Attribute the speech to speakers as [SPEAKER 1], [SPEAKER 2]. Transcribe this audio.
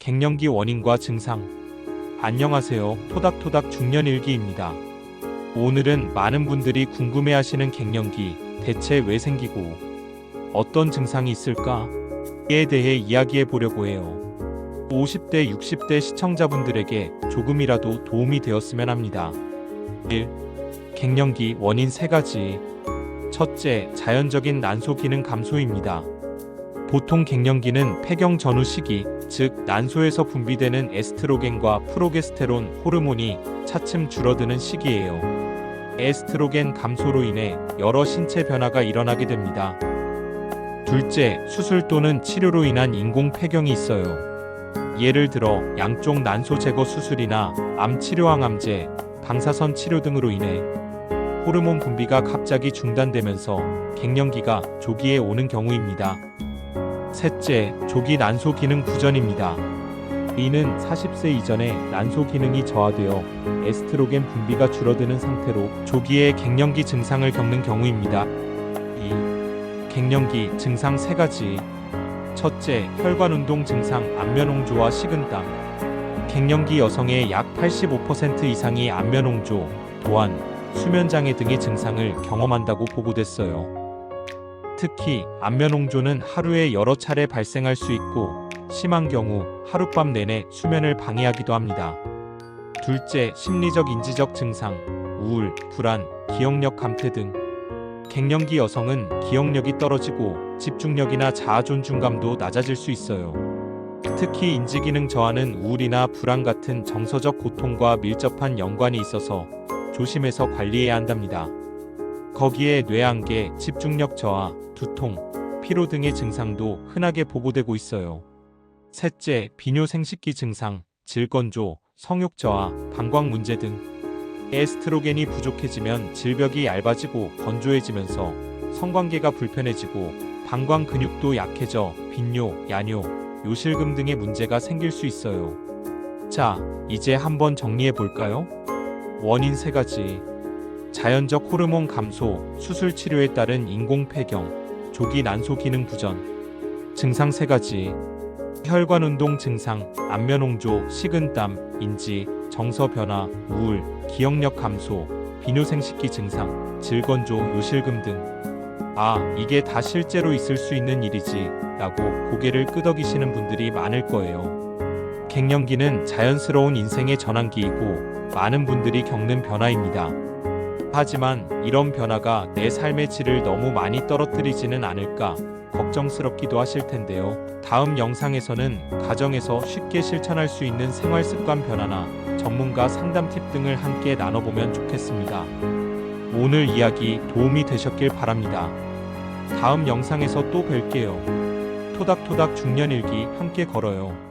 [SPEAKER 1] 갱년기 원인과 증상. 안녕하세요. 토닥토닥 중년일기입니다. 오늘은 많은 분들이 궁금해 하시는 갱년기 대체 왜 생기고 어떤 증상이 있을까?에 대해 이야기해 보려고 해요. 50대, 60대 시청자분들에게 조금이라도 도움이 되었으면 합니다. 1. 갱년기 원인 3가지. 첫째, 자연적인 난소 기능 감소입니다. 보통 갱년기는 폐경 전후 시기, 즉 난소에서 분비되는 에스트로겐과 프로게스테론 호르몬이 차츰 줄어드는 시기예요. 에스트로겐 감소로 인해 여러 신체 변화가 일어나게 됩니다. 둘째, 수술 또는 치료로 인한 인공 폐경이 있어요. 예를 들어 양쪽 난소 제거 수술이나 암 치료 항암제, 방사선 치료 등으로 인해 호르몬 분비가 갑자기 중단되면서 갱년기가 조기에 오는 경우입니다. 셋째, 조기 난소 기능 부전입니다. 이는 40세 이전에 난소 기능이 저하되어 에스트로겐 분비가 줄어드는 상태로 조기에 갱년기 증상을 겪는 경우입니다. 2. 갱년기 증상 3가지. 첫째, 혈관 운동 증상 안면홍조와 식은땀. 갱년기 여성의 약 85% 이상이 안면홍조, 또한 수면장애 등의 증상을 경험한다고 보고됐어요. 특히 안면홍조는 하루에 여러 차례 발생할 수 있고 심한 경우 하룻밤 내내 수면을 방해하기도 합니다. 둘째, 심리적 인지적 증상, 우울, 불안, 기억력 감퇴 등. 갱년기 여성은 기억력이 떨어지고 집중력이나 자아 존중감도 낮아질 수 있어요. 특히 인지기능 저하는 우울이나 불안 같은 정서적 고통과 밀접한 연관이 있어서 조심해서 관리해야 한답니다. 거기에 뇌안개, 집중력 저하, 두통, 피로 등의 증상도 흔하게 보고되고 있어요. 셋째, 비뇨 생식기 증상, 질건조, 성욕 저하, 방광 문제 등. 에스트로겐이 부족해지면 질벽이 얇아지고 건조해지면서 성관계가 불편해지고 방광 근육도 약해져 빈뇨, 야뇨, 요실금 등의 문제가 생길 수 있어요. 자, 이제 한번 정리해 볼까요? 원인 세 가지. 자연적 호르몬 감소, 수술 치료에 따른 인공 폐경, 조기 난소 기능 부전. 증상 세 가지. 혈관 운동 증상, 안면 홍조, 식은땀, 인지, 정서 변화, 우울, 기억력 감소, 비뇨 생식기 증상, 질건조, 요실금 등. 아, 이게 다 실제로 있을 수 있는 일이지. 라고 고개를 끄덕이시는 분들이 많을 거예요. 갱년기는 자연스러운 인생의 전환기이고 많은 분들이 겪는 변화입니다. 하지만 이런 변화가 내 삶의 질을 너무 많이 떨어뜨리지는 않을까 걱정스럽기도 하실 텐데요. 다음 영상에서는 가정에서 쉽게 실천할 수 있는 생활 습관 변화나 전문가 상담 팁 등을 함께 나눠보면 좋겠습니다. 오늘 이야기 도움이 되셨길 바랍니다. 다음 영상에서 또 뵐게요. 토닥토닥 중년일기 함께 걸어요.